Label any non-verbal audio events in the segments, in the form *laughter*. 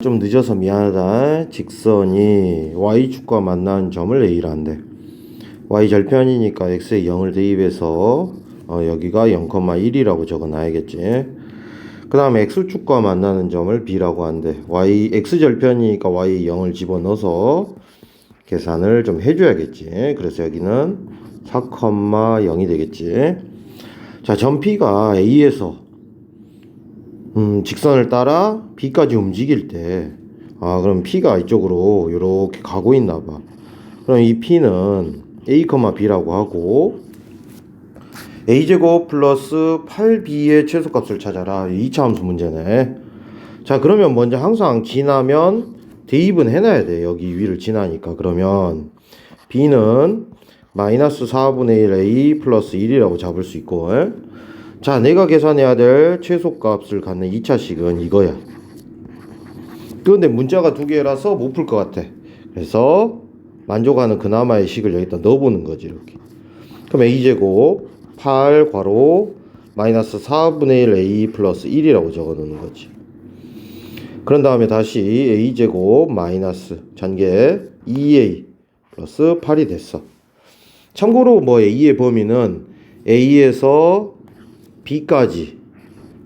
좀 늦어서 미안하다. 직선이 y축과 만나는 점을 한대. y 절편이니까 x에 0을 대입해서 어, 여기가 0,1이라고 적어놔야겠지. 그 다음에 x축과 만나는 점을 b라고 한대. y x 절편이니까 y에 0을 집어넣어서 계산을 좀 해줘야겠지. 그래서 여기는 4,0이 되겠지. 자, 점 p가 a에서 음, 직선을 따라 B까지 움직일 때, 아, 그럼 P가 이쪽으로 이렇게 가고 있나 봐. 그럼 이 P는 A, B라고 하고, A제곱 플러스 8B의 최소값을 찾아라. 2차 함수 문제네. 자, 그러면 먼저 항상 지나면 대입은 해놔야 돼. 여기 위를 지나니까. 그러면 B는 마이너스 4분의 1 A 플러스 1이라고 잡을 수 있고, 에? 자, 내가 계산해야 될 최소값을 갖는 2차식은 이거야. 그런데 문자가 두 개라서 못 풀 것 같아. 그래서 만족하는 그나마의 식을 여기다 넣어보는 거지, 이렇게. 그럼 a제곱 8 괄호 마이너스 4분의 1 a 플러스 1이라고 적어 놓는 거지. 그런 다음에 다시 a제곱 마이너스 전개 2a 플러스 8이 됐어. 참고로 뭐 a의 범위는 a에서 b까지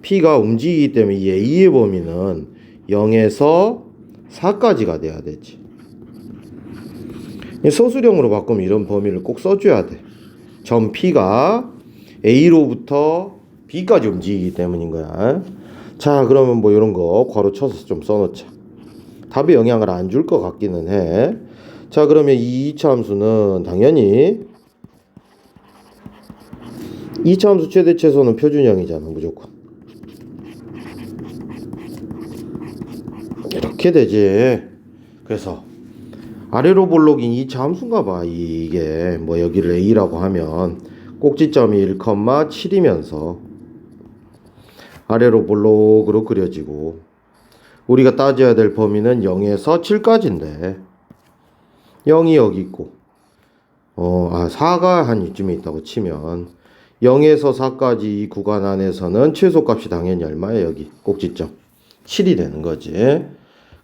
p가 움직이기 때문에 이 a의 범위는 0에서 4까지가 돼야 되지. 이 서술형으로 바꾸면 이런 범위를 꼭 써줘야 돼. 점 p가 a로부터 b까지 움직이기 때문인 거야. 자, 그러면 뭐 이런 거 괄호 쳐서 좀 써놓자. 답에 영향을 안 줄 것 같기는 해. 자, 그러면 이 2차 함수는 당연히 2차 함수 최대 최소는 표준형이잖아 무조건. 이렇게 되지. 그래서 아래로 볼록인 2차 함수인가 봐 이게. 뭐 여기를 a라고 하면 꼭지점이 1,7이면서 아래로 볼록으로 그려지고 우리가 따져야 될 범위는 0에서 7까지인데 0이 여기 있고 어, 아, 4가 한 이쯤에 있다고 치면 0에서 4까지 이 구간 안에서는 최소값이 당연히 얼마야 여기 꼭지점. 7이 되는 거지.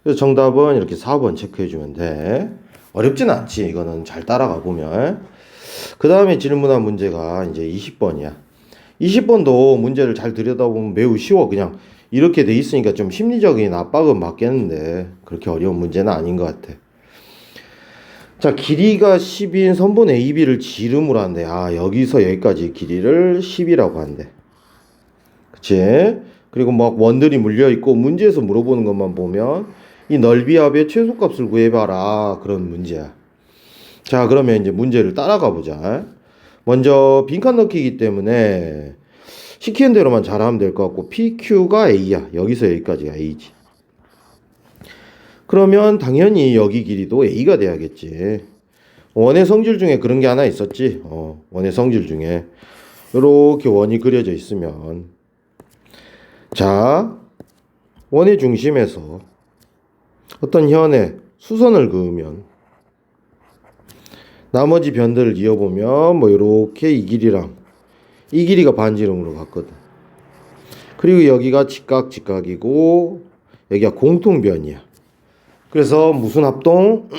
그래서 정답은 이렇게 4번 체크해 주면 돼. 어렵진 않지. 이거는 잘 따라가 보면. 그 다음에 질문한 문제가 이제 20번이야. 20번도 문제를 잘 들여다보면 매우 쉬워. 그냥 이렇게 돼 있으니까 좀 심리적인 압박은 맞겠는데 그렇게 어려운 문제는 아닌 것 같아 자, 길이가 10인 선분 AB를 지름으로 한대. 아, 여기서 여기까지 길이를 10이라고 한대. 그치? 그리고 막 원들이 물려있고, 문제에서 물어보는 것만 보면, 이 넓이 합의 최소값을 구해봐라. 그런 문제야. 자, 그러면 이제 문제를 따라가 보자. 먼저, 빈칸 넣기이기 때문에, 시키는 대로만 잘하면 될 것 같고, PQ가 A야. 여기서 여기까지가 A지. 그러면 당연히 여기 길이도 A가 돼야겠지. 원의 성질 중에 그런 게 하나 있었지. 어, 원의 성질 중에. 이렇게 원이 그려져 있으면. 자, 원의 중심에서 어떤 현에 수선을 그으면 나머지 변들을 이어보면 뭐 이렇게 이 길이랑 이 길이가 반지름으로 갔거든. 그리고 여기가 직각 직각이고 여기가 공통변이야. 그래서 무슨 합동?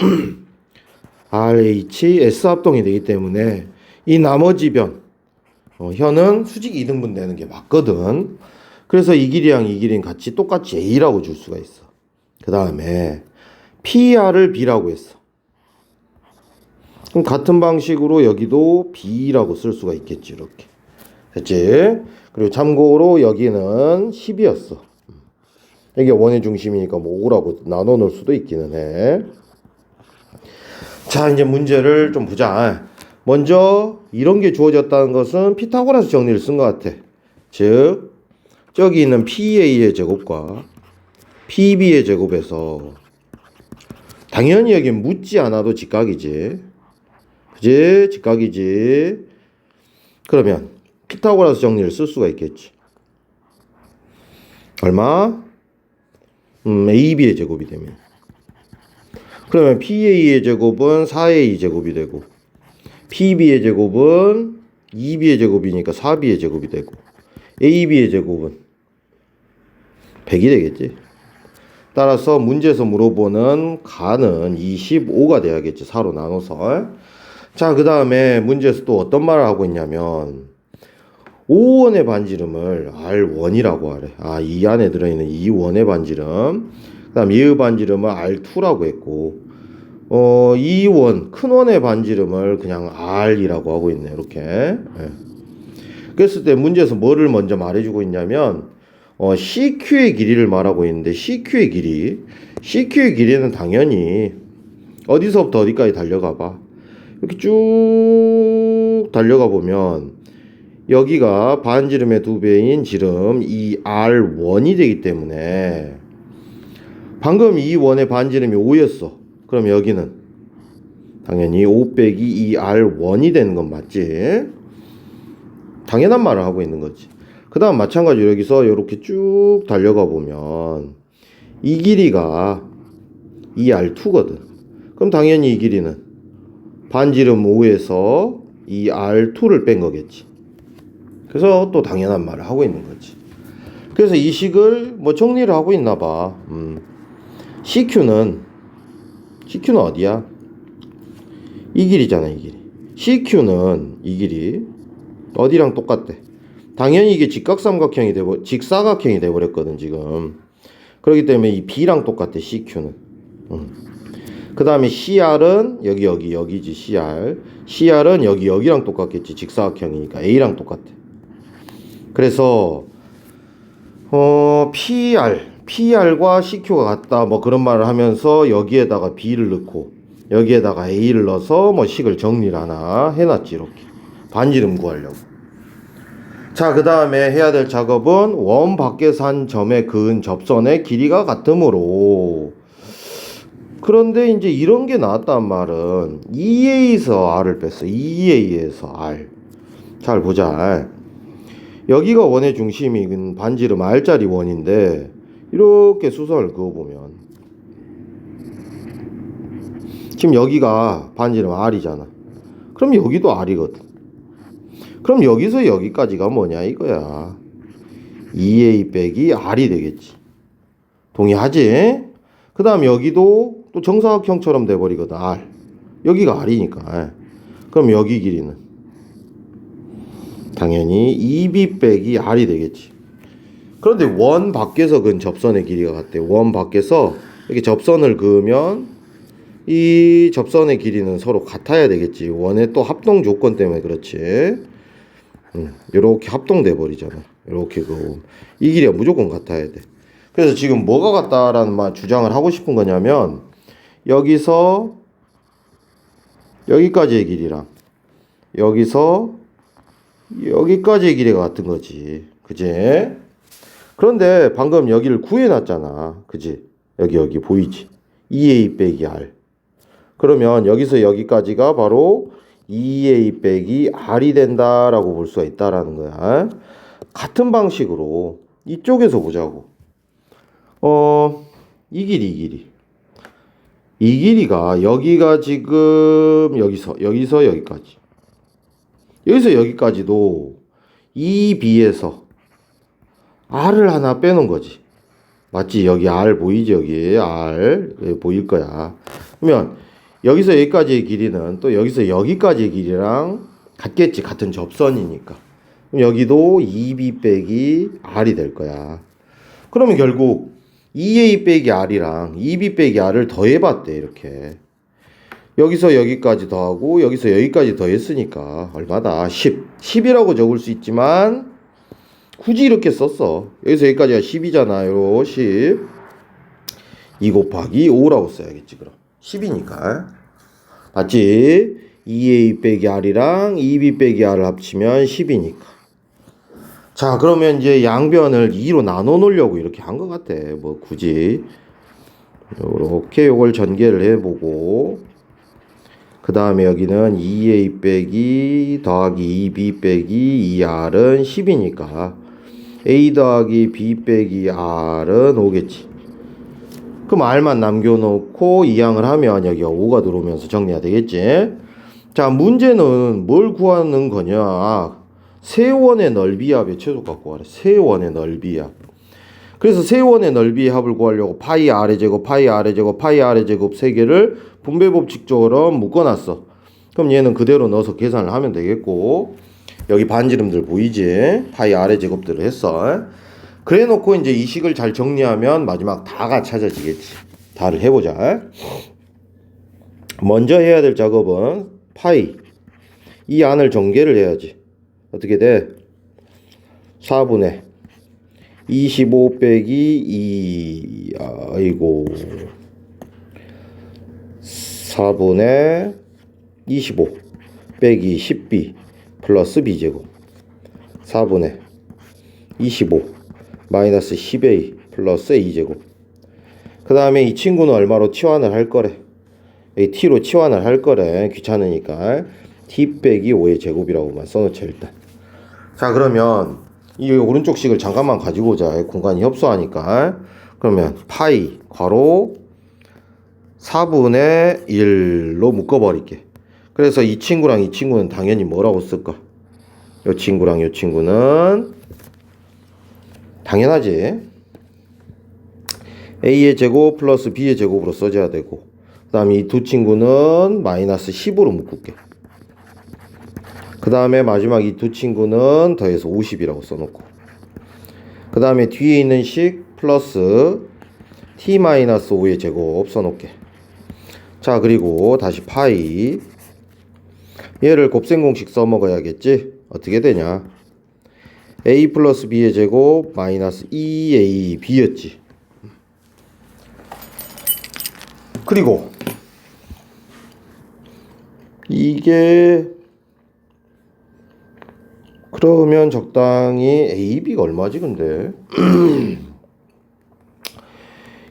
RH, S 합동이 되기 때문에 이 나머지 변, 어, 현은 수직 이등분 되는 게 맞거든. 그래서 이 길이랑 이 길이는 같이 똑같이 A라고 줄 수가 있어. 그 다음에 PR을 B라고 했어. 그럼 같은 방식으로 여기도 B라고 쓸 수가 있겠지, 이렇게. 됐지? 그리고 참고로 여기는 10이었어. 이게 원의 중심이니까 뭐 5라고 나눠 놓을 수도 있기는 해. 자, 이제 문제를 좀 보자. 먼저 이런 게 주어졌다는 것은 피타고라스 정리를 쓴 것 같아. 즉, 저기 있는 PA의 제곱과 PB의 제곱에서 당연히 여기 묻지 않아도 직각이지. 그지? 직각이지. 그러면 피타고라스 정리를 쓸 수가 있겠지. 얼마? 음, AB의 제곱이 되면. 그러면 PA의 제곱은 4A 제곱이 되고, PB의 제곱은 2B의 제곱이니까 4B의 제곱이 되고, AB의 제곱은 100이 되겠지. 따라서 문제에서 물어보는 가는 25가 돼야겠지. 4로 나눠서. 자, 그 다음에 문제에서 또 어떤 말을 하고 있냐면 5원의 반지름을 R1이라고 하래. 아, 이 안에 들어있는 이 원의 반지름. 그 다음 얘의 반지름을 R2라고 했고 어, 이 원, 큰 원의 반지름을 그냥 R이라고 하고 있네. 이렇게. 예. 그랬을 때 문제에서 뭐를 먼저 말해주고 있냐면 어, CQ의 길이를 말하고 있는데 CQ의 길이 CQ의 길이는 당연히 어디서부터 어디까지 달려가 봐. 이렇게 쭉 달려가 보면 여기가 반지름의 두 배인 지름 이 R1이 되기 때문에 방금 이 원의 반지름이 5였어. 그럼 여기는 당연히 5 빼기 이 R1이 되는 건 맞지? 당연한 말을 하고 있는 거지. 그 다음 마찬가지로 여기서 이렇게 쭉 달려가 보면 이 길이가 이 R2거든. 그럼 당연히 이 길이는 반지름 5에서 이 R2를 뺀 거겠지. 그래서 또 당연한 말을 하고 있는 거지. 그래서 이 식을 뭐 정리를 하고 있나 봐. 음. CQ는 CQ는 어디야? 이 길이잖아, 이 길이. CQ는 이 길이 어디랑 똑같대? 당연히 이게 직각삼각형이 되고 직사각형이 돼 버렸거든, 지금. 그렇기 때문에 이 B랑 똑같대, CQ는. 그 다음에 CR은 여기 여기 여기지 CR CR은 여기 여기랑 똑같겠지 직사각형이니까 A랑 똑같아 그래서 어 PR PR과 CQ가 같다 뭐 그런 말을 하면서 여기에다가 B를 넣고 여기에다가 A를 넣어서 뭐 식을 정리를 하나 해놨지 이렇게 반지름 구하려고 자 그 다음에 해야 될 작업은 원 밖에서 한 점에 그은 접선의 길이가 같으므로 그런데 이제 이런 게 나왔단 말은 2A에서 R을 뺐어. 2A에서 R. 잘 보자. 여기가 원의 중심이 반지름 R짜리 원인데 이렇게 수선을 그어보면 지금 여기가 반지름 R이잖아. 그럼 여기도 R이거든. 그럼 여기서 여기까지가 뭐냐 이거야. 2A 빼기 R이 되겠지. 동의하지? 그 다음 여기도 또 정사각형처럼 돼버리거든 R 여기가 R이니까 그럼 여기 길이는 당연히 2B 빼기 R이 되겠지. 그런데 원 밖에서 그은 접선의 길이가 같대. 원 밖에서 이렇게 접선을 그으면 이 접선의 길이는 서로 같아야 되겠지. 원의 또 합동 조건 때문에 그렇지. 음, 이렇게 합동돼 버리잖아. 이렇게 그이 길이가 무조건 같아야 돼. 그래서 지금 뭐가 같다라는 말 주장을 하고 싶은 거냐면 여기서 여기까지의 길이랑 여기서 여기까지의 길이가 같은 거지. 그지? 그런데 방금 여기를 구해놨잖아. 그지? 여기 여기 보이지? 2a 빼기 r. 그러면 여기서 여기까지가 바로 2a 빼기 r이 된다라고 볼 수가 있다라는 거야. 같은 방식으로 이쪽에서 보자고. 어, 이 길이, 이 길이. 이 길이가 여기가 지금 여기서, 여기서 여기까지. 여기서 여기까지도 이 B에서 R을 하나 빼놓은 거지. 맞지? 여기 R 보이지? 여기 R. 여기 보일 거야. 그러면 여기서 여기까지의 길이는 또 여기서 여기까지의 길이랑 같겠지. 같은 접선이니까. 그럼 여기도 2B 빼기 R이 될 거야. 그러면 결국 2A 빼기 R이랑 2B 빼기 R을 더해봤대, 이렇게. 여기서 여기까지 더하고, 여기서 여기까지 더했으니까, 얼마다? 10. 10이라고 적을 수 있지만, 굳이 이렇게 썼어. 여기서 여기까지가 10이잖아, 요 10. 2 곱하기 5라고 써야겠지, 그럼. 10이니까. 맞지? 2A 빼기 R이랑 2B 빼기 R을 합치면 10이니까. 자, 그러면 이제 양변을 2로 나눠 놓으려고 이렇게 한 것 같아. 뭐, 굳이. 요렇게 요걸 전개를 해보고. 그 다음에 여기는 2a 빼기 더하기 2b 빼기 2r은 10이니까. a 더하기 b 빼기 r은 5겠지. 그럼 r만 남겨놓고 이항을 하면 여기가 5가 들어오면서 정리가 되겠지. 자, 문제는 뭘 구하는 거냐. 세원의 넓이합의 최소 갖고 가래. 세원의 넓이합. 그래서 세원의 넓이의 합을 구하려고 파이 아래 제곱, 파이 아래 제곱, 파이 아래 제곱 세 개를 분배 법칙처럼 묶어놨어. 그럼 얘는 그대로 넣어서 계산을 하면 되겠고 여기 반지름들 보이지? 파이 아래 제곱들을 했어. 그래 놓고 이제 이 식을 잘 정리하면 마지막 다가 찾아지겠지. 다를 해보자. 먼저 해야 될 작업은 파이 이 안을 전개를 해야지. 어떻게 돼? 4분의 25 빼기 2 아이고. 4분의 25 빼기 10b 플러스 b제곱. 4분의 25 마이너스 10a 플러스 a제곱. 그 다음에 이 친구는 얼마로 치환을 할 거래? 이 t로 치환을 할 거래. 귀찮으니까 t 빼기 5의 제곱이라고만 써놓자 일단. 자 그러면 이 오른쪽 식을 잠깐만 가지고 오자. 공간이 협소하니까. 그러면 파이 괄호 4분의 1로 묶어버릴게. 그래서 이 친구랑 이 친구는 당연히 뭐라고 쓸까? 이 친구랑 이 친구는 당연하지. A의 제곱 플러스 b의 제곱으로 써줘야 되고 그 다음에 이 두 친구는 마이너스 10으로 묶을게 그 다음에 마지막 이 두 친구는 더해서 50이라고 써놓고. 그 다음에 뒤에 있는 식 플러스 t-5의 제곱 써놓게. 자 그리고 다시 파이. 얘를 곱셈 공식 써먹어야겠지? 어떻게 되냐? a 플러스 b의 제곱 마이너스 2ab였지. 그리고 이게 그러면 적당히 AB가 얼마지 근데? *clears throat*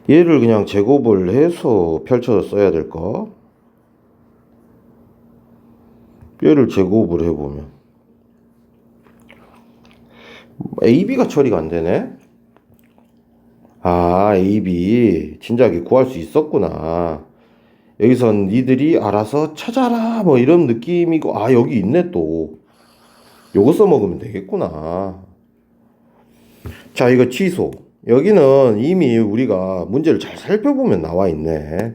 얘를 그냥 제곱을 해서 펼쳐서 써야 될까? 얘를 제곱을 해보면. AB가 처리가 안 되네? 아 AB 진작에 구할 수 있었구나. 여기선 니들이 알아서 찾아라. 뭐 이런 느낌이고. 아 여기 있네 또 요거 써먹으면 되겠구나. 자, 이거 취소. 여기는 이미 우리가 문제를 잘 살펴보면 나와 있네.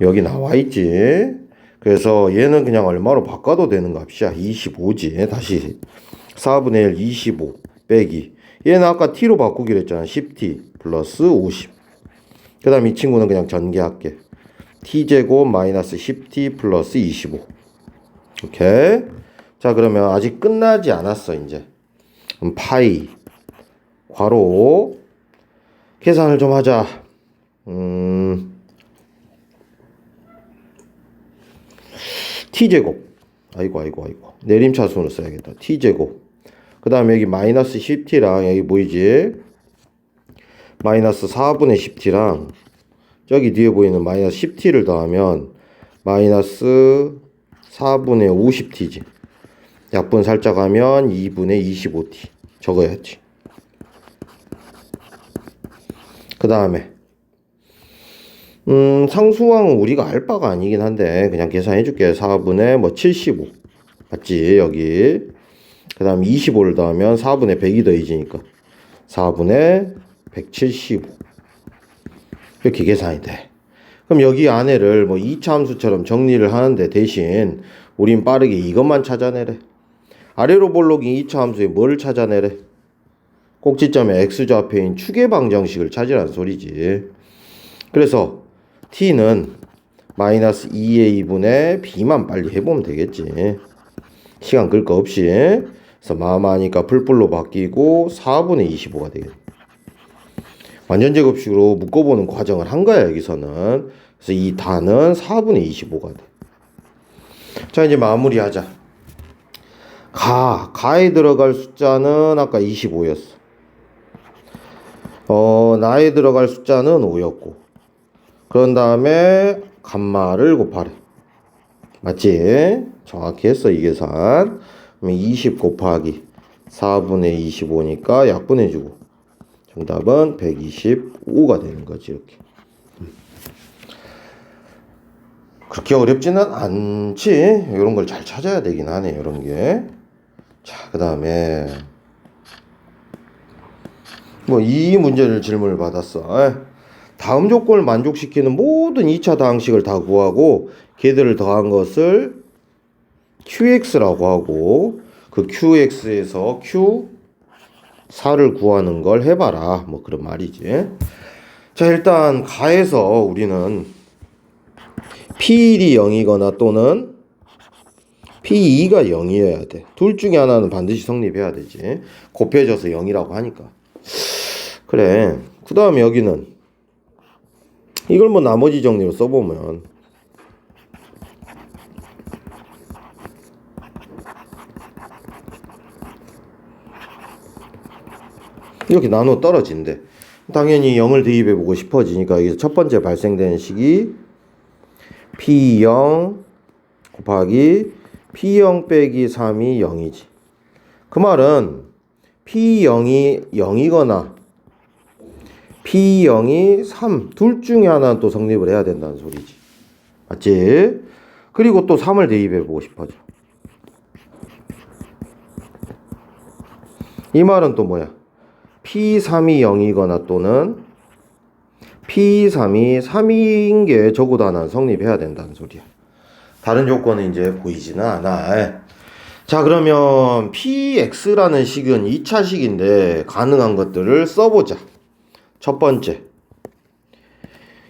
여기 나와 있지. 그래서 얘는 그냥 얼마로 바꿔도 되는 값이야. 25지. 다시 4분의 1 25 빼기. 얘는 아까 t로 바꾸기로 했잖아. 10t 플러스 50. 그 다음 이 친구는 그냥 전개할게. t제곱 마이너스 10t 플러스 25. 오케이. 자 그러면 아직 끝나지 않았어 이제. 파이 괄호 계산을 좀 하자. 음. T제곱. 아이고 아이고 아이고. 내림차순으로 써야겠다. T제곱. 그 다음에 여기 마이너스 10t랑 여기 보이지? 마이너스 4분의 10t랑 저기 뒤에 보이는 마이너스 10t를 더하면 마이너스 4분의 50t지 약분 살짝 하면 2분의 25t 적어야지. 그 다음에 음, 상수항은 우리가 알 바가 아니긴 한데 그냥 계산해 줄게. 4분의 뭐 75. 맞지? 여기. 그 다음 25를 더하면 4분의 100이 더해지니까 4분의 175. 이렇게 계산이 돼. 그럼 여기 안에를 뭐 2차 함수처럼 정리를 하는데 대신 우린 빠르게 이것만 찾아내래. 아래로 볼록인 2차 함수에 뭘 찾아내래? 꼭지점의 x좌표인 축의 방정식을 찾으라는 소리지. 그래서 t는 마이너스 2a분의 b만 빨리 해보면 되겠지. 시간 끌 거 없이. 그래서 마마니까 풀뿔로 바뀌고 4분의 25가 되겠네. 완전 제곱식으로 묶어보는 과정을 한 거야 여기서는. 그래서 이 단은 4분의 25가 돼. 자 이제 마무리하자. 가, 가에 들어갈 숫자는 아까 25였어. 어, 나에 들어갈 숫자는 5였고. 그런 다음에 감마를 곱하래. 맞지? 정확히 했어, 이 계산. 그러면 20 곱하기 4분의 25니까 약분해주고. 정답은 125가 되는 거지, 이렇게. 그렇게 어렵지는 않지. 이런 걸 잘 찾아야 되긴 하네, 이런 게. 자, 그 다음에 뭐 이 문제를 질문을 받았어. 에? 다음 조건을 만족시키는 모든 2차 다항식을 다 구하고 걔들을 더한 것을 qx라고 하고 그 qx에서 q 4를 구하는 걸 해봐라. 뭐 그런 말이지. 자 일단 가에서 우리는 P1이 0이거나 또는 P2가 0이어야 돼. 둘 중에 하나는 반드시 성립해야 되지. 곱해져서 0이라고 하니까. 그래. 그 다음에 여기는 이걸 뭐 나머지 정리로 써보면 이렇게 나눠 떨어진대. 당연히 0을 대입해 보고 싶어지니까 여기서 첫 번째 발생되는 식이 P0 곱하기 P0 빼기 3이 0이지. 그 말은 P0이 0이거나 P0이 3, 둘 중에 하나는 또 성립을 해야 된다는 소리지. 맞지? 그리고 또 3을 대입해 보고 싶어져. 이 말은 또 뭐야? P3이 0이거나 또는 P3이 3인 게 적어도 하나는 성립해야 된다는 소리야. 다른 조건은 이제 보이지는 않아. 자, 그러면 PX라는 식은 2차 식인데 가능한 것들을 써보자. 첫 번째.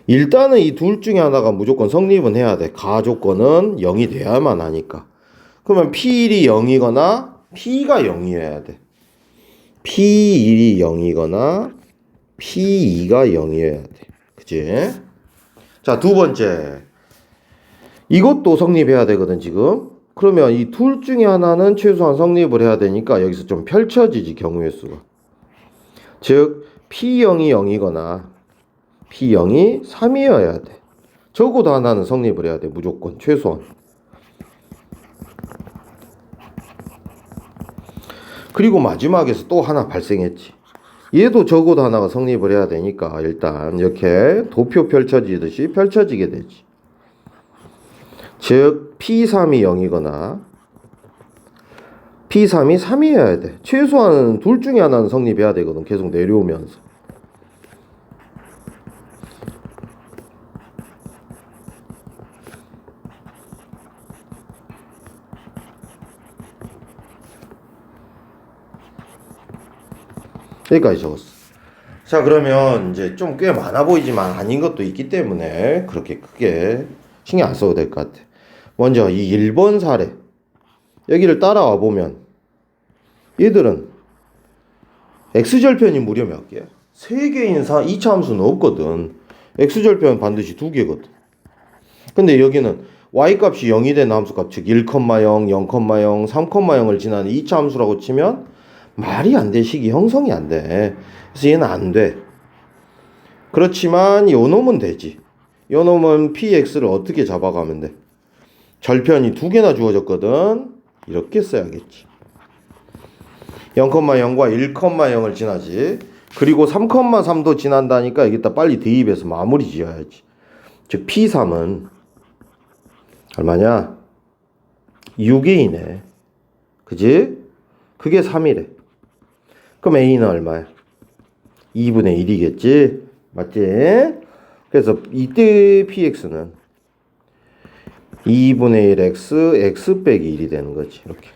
일단은 이 둘 중에 하나가 무조건 성립은 해야 돼. 가 조건은 0이 돼야만 하니까. 그러면 P1이 0이거나 P가 0이어야 돼. P1이 0이거나 P2가 0이어야 돼. 그지? 자, 두 번째. 이것도 성립해야 되거든, 지금. 그러면 이 둘 중에 하나는 최소한 성립을 해야 되니까 여기서 좀 펼쳐지지, 경우의 수가. 즉, P0이 0이거나 P0이 3이어야 돼. 적어도 하나는 성립을 해야 돼, 무조건. 최소한. 그리고 마지막에서 또 하나 발생했지. 얘도 적어도 하나가 성립을 해야 되니까 일단 이렇게 도표 펼쳐지듯이 펼쳐지게 되지. 즉 P3이 0이거나 P3이 3이어야 돼. 최소한 둘 중에 하나는 성립해야 되거든. 계속 내려오면서. 여기까지 적었어. 자, 그러면 이제 좀 꽤 많아 보이지만 아닌 것도 있기 때문에 그렇게 크게 신경 안 써도 될 것 같아. 먼저 이 1번 사례. 여기를 따라와 보면 얘들은 x절편이 무려 몇 개야? 3개인 사 2차 함수는 없거든. x절편 반드시 2개거든. 근데 여기는 y 값이 0이 된 함수 값, 즉 1,0, 0,0, 3,0을 지나는 2차 함수라고 치면 말이 안 돼. 식이 형성이 안 돼. 그래서 얘는 안 돼. 그렇지만 요 놈은 되지. 요 놈은 px를 어떻게 잡아가면 돼? 절편이 두 개나 주어졌거든. 이렇게 써야겠지. 0,0과 1,0을 지나지. 그리고 3,3도 지난다니까 여기다 빨리 대입해서 마무리 지어야지. 즉 p3은 얼마냐? 6이네. 그지? 그게 3이래. 그럼 A는 얼마야? 2분의 1이겠지? 맞지? 그래서 이때 PX는 2분의 1 X, 빼기 1이 되는 거지. 이렇게.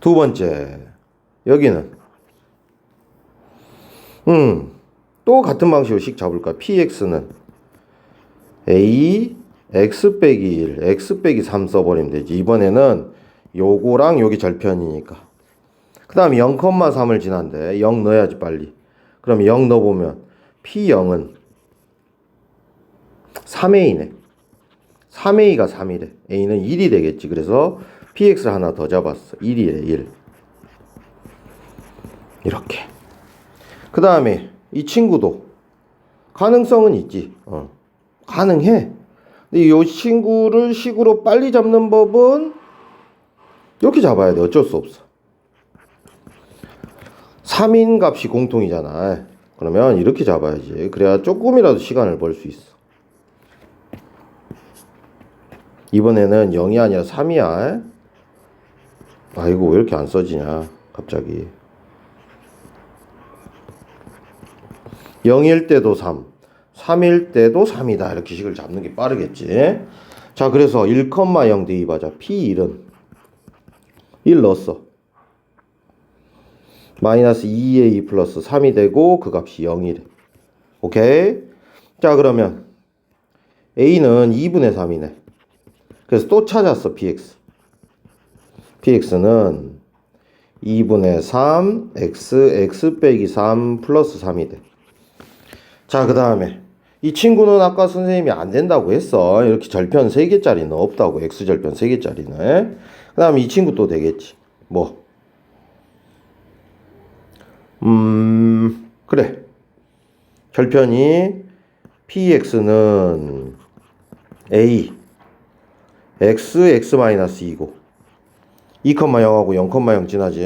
두 번째. 여기는 음, 또 같은 방식으로 식 잡을까? PX는 A, X 빼기 1, X 빼기 3 써버리면 되지. 이번에는 요거랑 여기 절편이니까. 그 다음에 0,3을 지난데 0 넣어야지 빨리. 그럼 0 넣어보면 P0은 3A네. 3A가 3이래. A는 1이 되겠지. 그래서 PX를 하나 더 잡았어. 1이래, 1. 이렇게. 그 다음에 이 친구도 가능성은 있지. 어. 가능해. 근데 이 친구를 식으로 빨리 잡는 법은 이렇게 잡아야 돼. 어쩔 수 없어. 3인 값이 공통이잖아. 그러면 이렇게 잡아야지. 그래야 조금이라도 시간을 벌 수 있어. 이번에는 0이 아니라 3이야. 아이고, 왜 이렇게 안 써지냐. 갑자기. 0일 때도 3, 3일 때도 3이다. 이렇게 식을 잡는 게 빠르겠지. 자, 그래서 1,0 대입하자. P1은 1 넣었어. 마이너스 2a 플러스 3이 되고 그 값이 0이래. 오케이? 자, 그러면 a는 2분의 3이네. 그래서 또 찾았어, px. px는 2분의 3 x x 빼기 3 플러스 3이 돼. 자, 그 다음에 이 친구는 아까 선생님이 안 된다고 했어. 이렇게 절편 3개짜리는 없다고. x절편 3개짜리는. 그 다음에 이 친구 또 되겠지. 뭐? 음, 그래. 절편이 px는 a x x 마이너스 2고 2,0하고 0,0 지나지.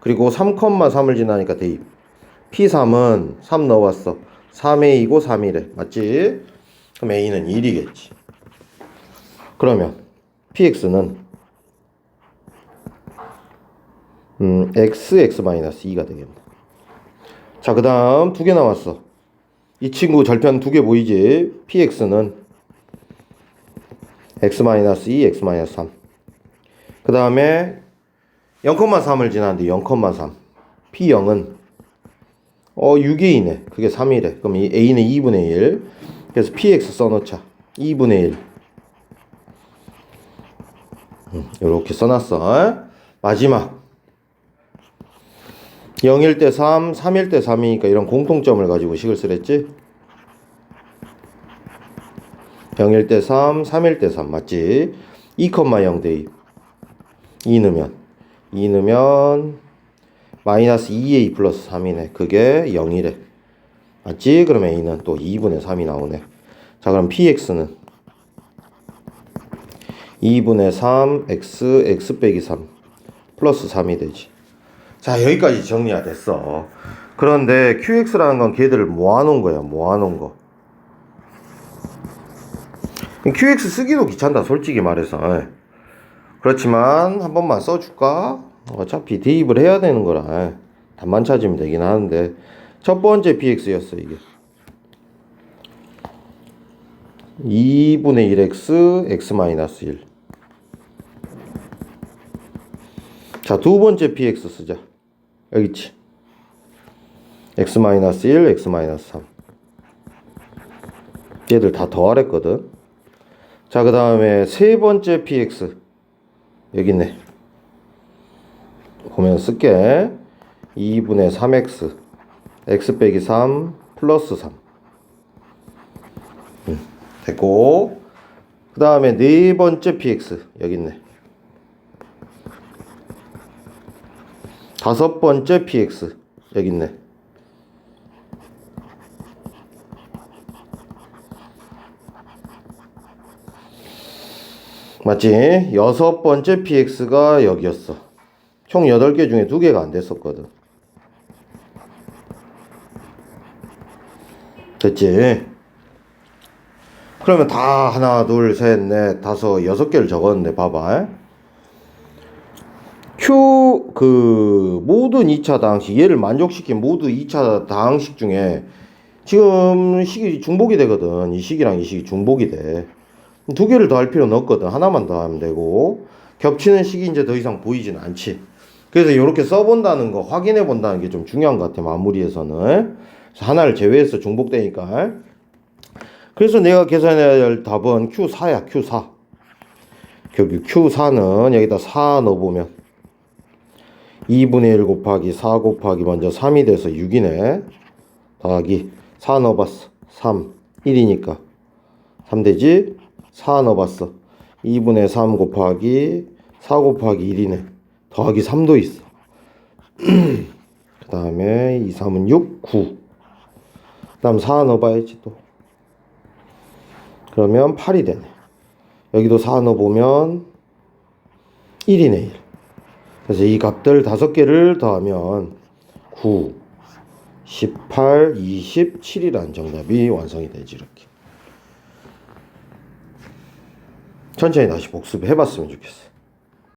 그리고 3,3을 지나니까 대입. P3은 3 넣어봤어. 3A이고 3이래. 맞지? 그럼 A는 1이겠지. 그러면 PX는 음, X, X-2가 되겠네. 자, 그 다음 두개 남았어. 이 친구 절편 두 개 보이지? PX는 X-2, X-3. 그 다음에 0,3을 지났는데 0,3 P0은 어 6A네. 그게 3이래. 그럼 이 A는 2분의 1 그래서 PX 써놓자. 2분의 1 음, 이렇게 써놨어. 마지막. 0일 때 3, 3일 때 3이니까 이런 공통점을 가지고 식을 쓰랬지 0일 때 3, 3일 때 3 맞지? 2,0 대입 2 넣으면 2 넣으면 마이너스 2a 플러스 3이네. 그게 0이래. 맞지? 그러면 a는 또 2분의 3이 나오네. 자 그럼 px는 2분의 3 x x 빼기 3 플러스 3이 되지. 자 여기까지 정리가 됐어. 그런데 qx라는 건 걔들을 모아놓은 거야 모아놓은 거 qx 쓰기도 귀찮다 솔직히 말해서 예. 그렇지만 한 번만 써줄까? 어차피 대입을 해야 되는 거라 답만 찾으면 되긴 하는데 첫 번째 px였어 이게 2분의 1x x-1 자, 두 번째 px 쓰자. 여기 있지. x-1, x-3. 얘들 다 더하랬거든. 자, 그 다음에 세 번째 px. 여기 있네. 보면 쓸게. 2분의 3x. x 빼기 3 플러스 3. 음, 됐고. 그 다음에 네 번째 px. 여기 있네. 다섯 번째 px. 여기 있네. 맞지? 여섯 번째 px가 여기였어. 총 8개 중에 2개가 안 됐었거든. 됐지? 그러면 다 하나, 둘, 셋, 넷, 다섯, 여섯 개를 적었는데 봐봐. Q 그 모든 2차 다항식 얘를 만족시킨 모두 2차 다항식 중에 지금 식이 중복이 되거든. 이 식이랑 이 식이 중복이 돼. 두 개를 더 할 필요는 없거든. 하나만 더 하면 되고. 겹치는 식이 이제 더 이상 보이진 않지. 그래서 이렇게 써본다는 거 확인해 본다는 게 좀 중요한 것 같아 마무리에서는. 하나를 제외해서 중복되니까. 그래서 내가 계산해야 할 답은 Q4야 Q4 여기 Q4는 여기다 4 넣어보면 2분의 1 곱하기 4 곱하기 먼저 3이 돼서 6이네. 더하기 4 넣어봤어. 3 1이니까. 3 되지 4 넣어봤어 2분의 3 곱하기 4 곱하기 1이네 더하기 3도 있어 *clears throat* 그 다음에 2, 3은 6, 9. 그 다음 4 넣어봐야지 또. 그러면 8이 되네. 여기도 4 넣어보면 1이네 1. 그래서 이 값들 다섯 개를 더하면 9, 18, 27이라는 정답이 완성이 되지 이렇게. 천천히 다시 복습해 봤으면 좋겠어.